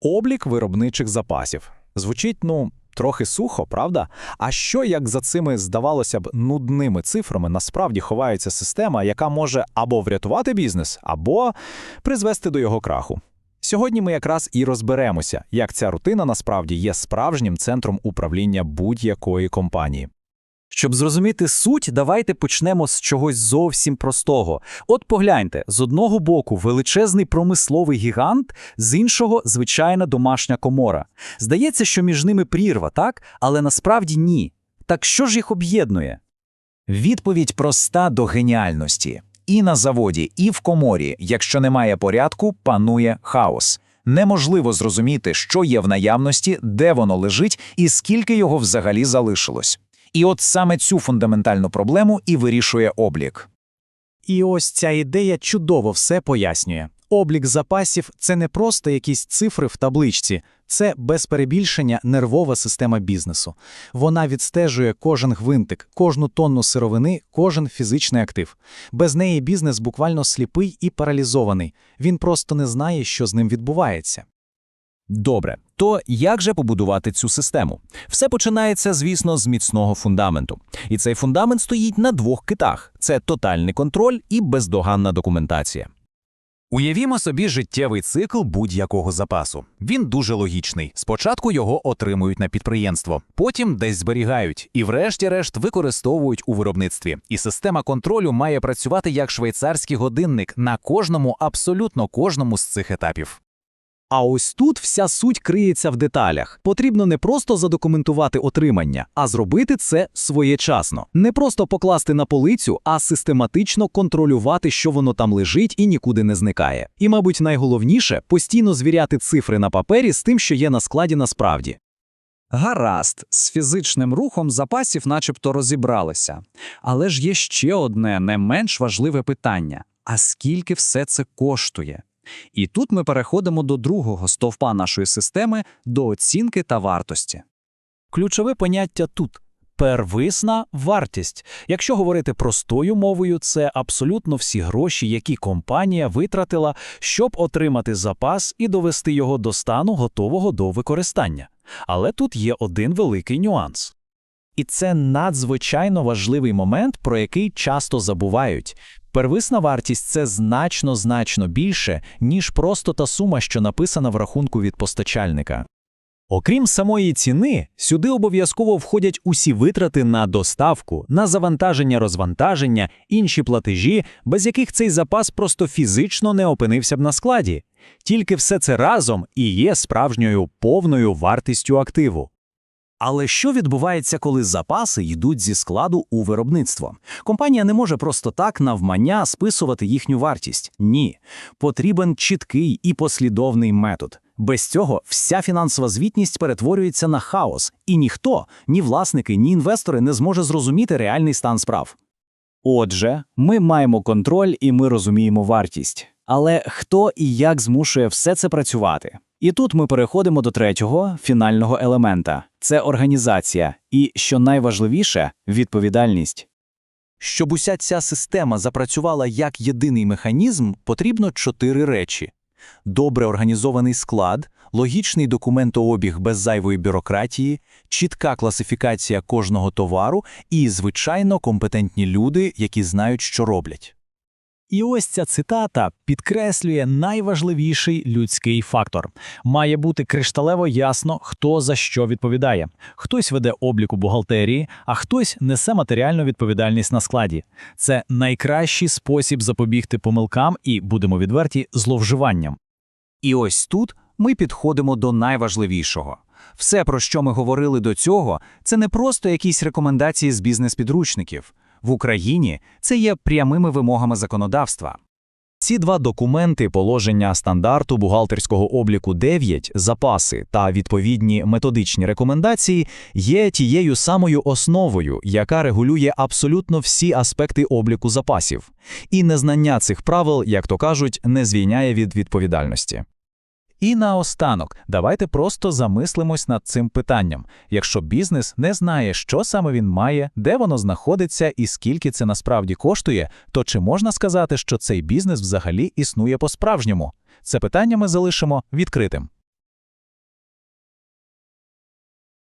Облік виробничих запасів. Звучить, ну, трохи сухо, правда? А що, як за цими, здавалося б, нудними цифрами насправді ховається система, яка може або врятувати бізнес, або призвести до його краху? Сьогодні ми якраз і розберемося, як ця рутина насправді є справжнім центром управління будь-якої компанії. Щоб зрозуміти суть, давайте почнемо з чогось зовсім простого. От погляньте, з одного боку величезний промисловий гігант, з іншого звичайна домашня комора. Здається, що між ними прірва, так? Але насправді ні. Так що ж їх об'єднує? Відповідь проста до геніальності. І на заводі, і в коморі, якщо немає порядку, панує хаос. Неможливо зрозуміти, що є в наявності, де воно лежить і скільки його взагалі залишилось. І от саме цю фундаментальну проблему і вирішує облік. І ось ця ідея чудово все пояснює. Облік запасів це не просто якісь цифри в табличці, це без перебільшення нервова система бізнесу. Вона відстежує кожен гвинтик, кожну тонну сировини, кожен фізичний актив. Без неї бізнес буквально сліпий і паралізований. Він просто не знає, що з ним відбувається. Добре, то як же побудувати цю систему? Все починається, звісно, з міцного фундаменту. І цей фундамент стоїть на двох китах: це тотальний контроль і бездоганна документація. Уявімо собі життєвий цикл будь-якого запасу. Він дуже логічний. Спочатку його отримують на підприємство, потім десь зберігають і, врешті-решт, використовують у виробництві. І система контролю має працювати як швейцарський годинник на кожному, абсолютно кожному з цих етапів. А ось тут вся суть криється в деталях. Потрібно не просто задокументувати отримання, а зробити це своєчасно. Не просто покласти на полицю, а систематично контролювати, що воно там лежить і нікуди не зникає. І, мабуть, найголовніше постійно звіряти цифри на папері з тим, що є на складі насправді. Гаразд, з фізичним рухом запасів начебто розібралися. Але ж є ще одне не менш важливе питання: а скільки все це коштує? І тут ми переходимо до другого стовпа нашої системи до оцінки та вартості. Ключове поняття тут первисна вартість. Якщо говорити простою мовою, це абсолютно всі гроші, які компанія витратила, щоб отримати запас і довести його до стану готового до використання. Але тут є один великий нюанс. І це надзвичайно важливий момент, про який часто забувають. Первисна вартість це значно значно більше, ніж просто та сума, що написана в рахунку від постачальника. Окрім самої ціни, сюди обов'язково входять усі витрати на доставку, на завантаження-розвантаження, інші платежі, без яких цей запас просто фізично не опинився б на складі. Тільки все це разом і є справжньою повною вартістю активу. Але що відбувається, коли запаси йдуть зі складу у виробництво? Компанія не може просто так навмання списувати їхню вартість. Ні, потрібен чіткий і послідовний метод. Без цього вся фінансова звітність перетворюється на хаос, і ніхто, ні власники, ні інвестори не зможе зрозуміти реальний стан справ. Отже, ми маємо контроль і ми розуміємо вартість. Але хто і як змушує все це працювати? І тут ми переходимо до третього фінального елемента це організація, і, що найважливіше, відповідальність. Щоб уся ця система запрацювала як єдиний механізм, потрібно чотири речі: добре організований склад, логічний документообіг без зайвої бюрократії, чітка класифікація кожного товару і, звичайно, компетентні люди, які знають, що роблять. І ось ця цитата підкреслює найважливіший людський фактор. Має бути кришталево ясно, хто за що відповідає. Хтось веде обліку бухгалтерії, а хтось несе матеріальну відповідальність на складі. Це найкращий спосіб запобігти помилкам і, будемо відверті, зловживанням. І ось тут ми підходимо до найважливішого. Все, про що ми говорили до цього, це не просто якісь рекомендації з бізнес-підручників. В Україні це є прямими вимогами законодавства. Ці два документи положення стандарту бухгалтерського обліку 9, запаси та відповідні методичні рекомендації є тією самою основою, яка регулює абсолютно всі аспекти обліку запасів. І незнання цих правил, як то кажуть, не звільняє від відповідальності. І наостанок, давайте просто замислимось над цим питанням. Якщо бізнес не знає, що саме він має, де воно знаходиться і скільки це насправді коштує, то чи можна сказати, що цей бізнес взагалі існує по-справжньому? Це питання ми залишимо відкритим.